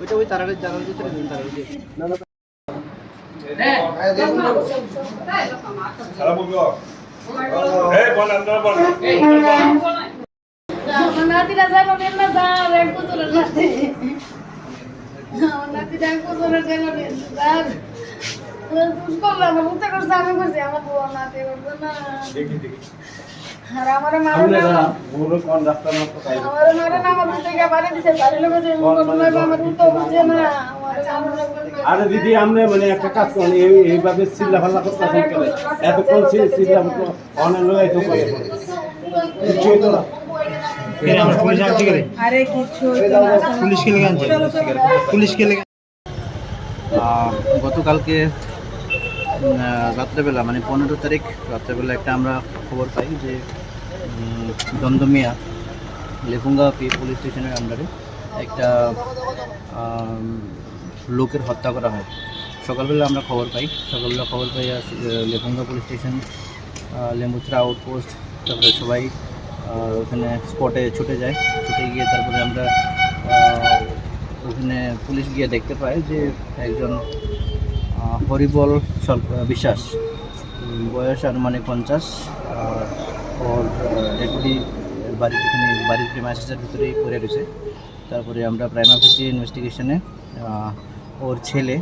ওইটা ওই তারারের জানার ভিতরে দিন নেন না নাতি আমার নাতিরা গেল আর বুঝছে না। আমার আরে দিদি আমরা মানে একটা কাজ করেন এইভাবে চিল্লা ফাল্লা কেন? এতক্ষণ ছিল চিল্লা অনেক লোক এত করে। কিছু হইতো না। পুলিশকে গতকালকে রাত্রেবেলা মানে পনেরো তারিখ রাত্রেবেলা একটা আমরা খবর পাই যে উম, দমদমিয়া লেফুঙ্গা পি পুলিশ স্টেশনের আন্ডারে একটা লোকের হত্যা করা হয়। সকালবেলা আমরা খবর পাই। সকালবেলা খবর পাই Lefunga police station Lembucherra outpost তারপরে সবাই ওখানে স্পটে ছুটে যায়। ছুটে গিয়ে তারপরে আমরা ওখানে পুলিশ গিয়ে দেখতে পায় যে একজন হরিবল বিশ্বাস। বয়স আনুমানিক পঞ্চাশ। ওর ডেপুটি এখানে বাড়ির প্রেমাইসের ভিতরেই পড়ে রয়েছে। তারপরে আমরা প্রাইম অফিসি ইনভেস্টিগেশনে ওর ছেলে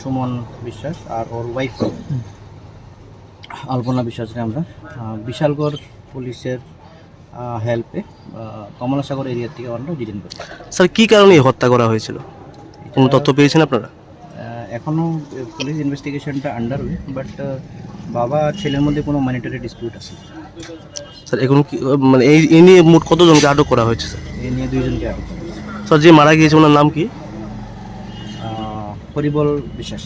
সুমন বিশ্বাস আর ওর ওয়াইফ আলপনা বিশ্বাসকে আমরা বিশালগড় পুলিশের হেল্পে কমলাসাগর এরিয়ার থেকে আমরা ডিটেন করি। স্যার কী কারণে হত্যা করা হয়েছিল? কোনো তথ্য পেয়েছেন আপনারা? আহ, এখনও পুলিশ ইনভেস্টিগেশনটা আন্ডার ওয়ে বাট বাবা ছেলের মধ্যে কোনো মনিটারি ডিসপিউট আছে? স্যার এখন কি মানে এই এই নিয়ে মোট কতজনকে আটক করা হয়েছে স্যার এই নিয়ে দুইজনকে আটক করা হয়েছে। স্যার যে মারা গিয়েছে ওনার নাম কি? আহ, হরিবল বিশ্বাস।